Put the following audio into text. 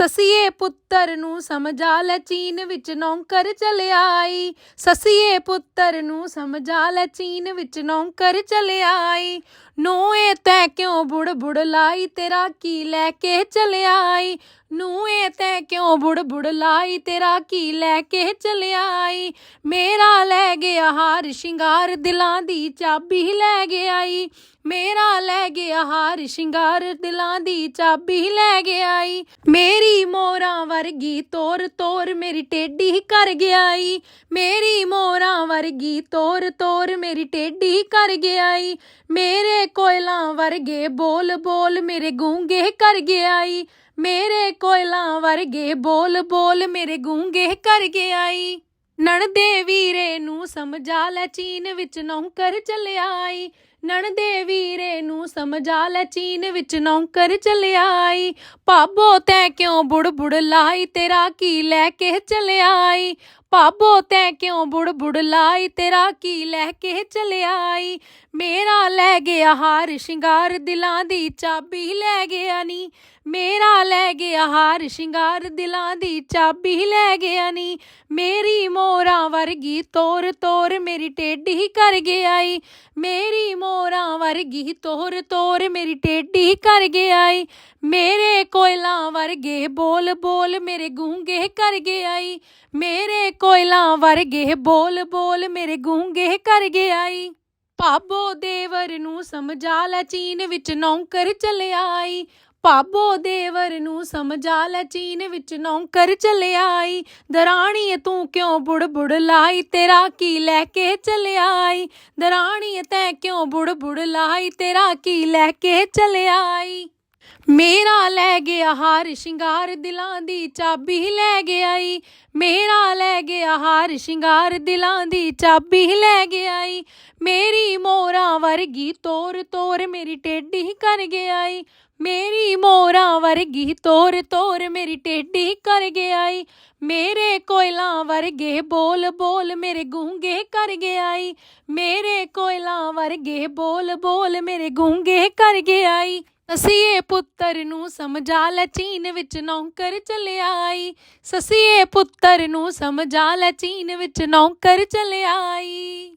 ਸਸੀਏ ਪੁੱਤਰ ਨੂੰ ਸਮਝਾ ਲੈ ਚੀਨ ਵਿੱਚ ਨੌਕਰ ਚਲਿਆਈ। ਆਈ ਸਸੀਏ ਪੁੱਤਰ ਨੂੰ ਸਮਝਾ ਲੈ ਚੀਨ ਵਿੱਚ ਨੌਕਰ ਚਲਿਆਈ। ਆਈ ਨੂੰ ਇਹ ਤੈ ਕਿਉਂ ਬੁੜ ਬੁੜ ਲਾਈ, ਤੇਰਾ ਕੀ ਲੈ ਕੇ ਚਲਿਆ ਨੂੰ ਤੈ ਕਿਉਂ ਬੁੜ ਬੁੜ ਲਾਈ? ਤੇਰਾ ਕੀ ਲੈ ਕੇ ਚਲਿਆ ਆਈ ਮੇਰਾ ਲੈ ਗਿਆ ਹਾਰ ਸ਼ਿੰਗਾਰ, ਦਿਲਾਂ ਦੀ ਚਾਬੀ ਲੈ ਗਿਆ ਈ ਮੇਰਾ ਲੈ ਗਿਆ ਹਾਰ ਸ਼ਿੰਗਾਰ, ਦਿਲਾਂ ਦੀ ਚਾਬੀ ਲੈ ਗਿਆ ਈ ਮੇਰੀ ਮੋਰਾਂ ਵਰਗੀ ਤੋਰ ਤੋਰ ਮੇਰੀ ਟੇਢੀ ਕਰ ਗਿਆ ਈ ਮੇਰੀ ਮੋਰਾਂ ਵਰਗੀ ਤੋਰ ਤੋਰ ਮੇਰੀ ਟੇਢੀ ਕਰ ਗਿਆ ਈ ਮੇਰੇ ਕੋਇਲਾਂ ਵਰਗੇ ਬੋਲ ਬੋਲ ਮੇਰੇ ਗੂੰਗੇ ਕਰ ਗਿਆ ਈ ਮੇਰੇ ਕੋਇਲਾਂ ਵਰਗੇ ਬੋਲ ਬੋਲ ਮੇਰੇ ਗੂੰਗੇ ਕਰ ਗਿਆ ਈ ਨਣਦੇ ਵੀਰੇ ਨੂੰ ਸਮਝਾ ਲੈ ਚੀਨ ਵਿੱਚ ਨੌਕਰ ਚੱਲਿਆ ਈ ਨਣਦੇ ਵੀਰੇ ਨੂੰ ਸਮਝਾ ਲੈ ਚੀਨ ਵਿੱਚ ਨੌਕਰ ਚੱਲਿਆ ਈ ਭਾਬੋ ਤੈ ਕਿਉਂ ਬੁੜ ਬੁੜ ਲਾਈ, ਤੇਰਾ ਕੀ ਲੈ ਕੇ ਚੱਲਿਆ ਈ ਭਾਬੋ, ਤੈ ਕਿਉਂ ਬੁੜ ਬੁੜ ਲਾਈ? ਤੇਰਾ ਕੀ ਲੈ ਕੇ ਚੱਲਿਆ ਮੇਰਾ ਲੈ ਗਿਆ ਹਾਰ ਸ਼ਿੰਗਾਰ, ਦਿਲਾਂ ਦੀ ਚਾਬੀ ਲੈ ਗਿਆ ਨੀ। ਮੇਰਾ ਲੈ ਗਿਆ ਹਾਰ ਸ਼ਿੰਗਾਰ, ਦਿਲਾਂ ਦੀ ਚਾਬੀ ਲੈ ਗਿਆ ਨੀ। ਮੇਰੀ ਮੋਰਾਂ ਵਰਗੀ ਤੋਰ ਤੋਰ ਮੇਰੀ ਟੇਢੀ ਕਰ ਗਿਆ ਈ ਮੇਰੀ ਮੋਰਾਂ ਵਰਗੀ ਤੋਰ ਤੋਰ ਮੇਰੀ ਟੇਢੀ ਕਰ ਗਿਆ ਈ ਮੇਰੇ ਕੋਇਲਾਂ ਵਰਗੇ ਬੋਲ ਬੋਲ ਮੇਰੇ ਗੂੰਗੇ ਕਰ ਗਿਆ ਈ ਮੇਰੇ ਕੋਇਲਾਂ ਵਰਗੇ ਬੋਲ ਬੋਲ ਮੇਰੇ ਗੂੰਗੇ ਕਰ ਗਿਆ ਈ ਭਾਬੋ ਦੇਵਰ ਨੂੰ ਸਮਝਾ ਲੈ ਚੀਨ ਵਿੱਚ ਨੌਕਰ ਚਲਿਆ ਆਈ ਭਾਬੋ ਦੇਵਰ ਨੂੰ ਸਮਝਾ ਲੈ ਚੀਨ ਵਿੱਚ ਨੌਕਰ ਚਲਿਆਈ। ਈ ਦਰਾਣੀਏ ਤੂੰ ਕਿਉਂ ਬੁੜ ਬੁੜ ਲਾਈ? ਤੇਰਾ ਕੀ ਲੈ ਕੇ ਚੱਲਿਆ ਈ ਦਰਾਣੀਏ ਤੈਂ ਕਿਉਂ ਬੁੜ ਬੁੜ ਲਾਈ? ਤੇਰਾ ਕੀ ਲੈ ਕੇ ਚੱਲਿਆ ਈ ਮੇਰਾ ਲੈ ਗਿਆ ਹਾਰ ਸ਼ਿੰਗਾਰ ਦਿਲਾਂ ਦੀ ਚਾਬੀ ਲੈ ਗਿਆ ਈ ਮੇਰਾ ਲੈ ਗਿਆ ਹਾਰ ਸ਼ਿੰਗਾਰ ਦਿਲਾਂ ਦੀ ਚਾਬੀ ਲੈ ਗਿਆ ਈ ਮੇਰੀ ਮੋਰਾਂ ਵਰਗੀ ਤੋਰ ਤੋਰ ਮੇਰੀ ਟੇਢੀ ਕਰ ਗਿਆ ਈ ਮੇਰੀ ਮੋਰਾਂ ਵਰਗੀ ਤੋਰ ਤੋਰ ਮੇਰੀ ਟੇਢੀ ਕਰ ਗਿਆ ਈ ਮੇਰੇ ਕੋਇਲਾਂ ਵਰਗੇ ਬੋਲ ਬੋਲ ਮੇਰੇ ਗੂੰਗੇ ਕਰ ਗਿਆ ਈ ਮੇਰੇ ਕੋਇਲਾਂ ਵਰਗੇ ਬੋਲ ਬੋਲ ਮੇਰੇ ਗੂੰਗੇ ਕਰ ਗਿਆ ਈ ਸਸੀਏ ਪੁੱਤਰ ਨੂੰ ਸਮਝਾ ਲੈ ਚੀਨ ਵਿੱਚ ਨੌਕਰ ਚੱਲਿਆ ਈ ਸਸੀਏ ਪੁੱਤਰ ਨੂੰ ਸਮਝਾ ਲੈ ਚੀਨ ਵਿੱਚ ਨੌਕਰ ਚਲਿਆਈ।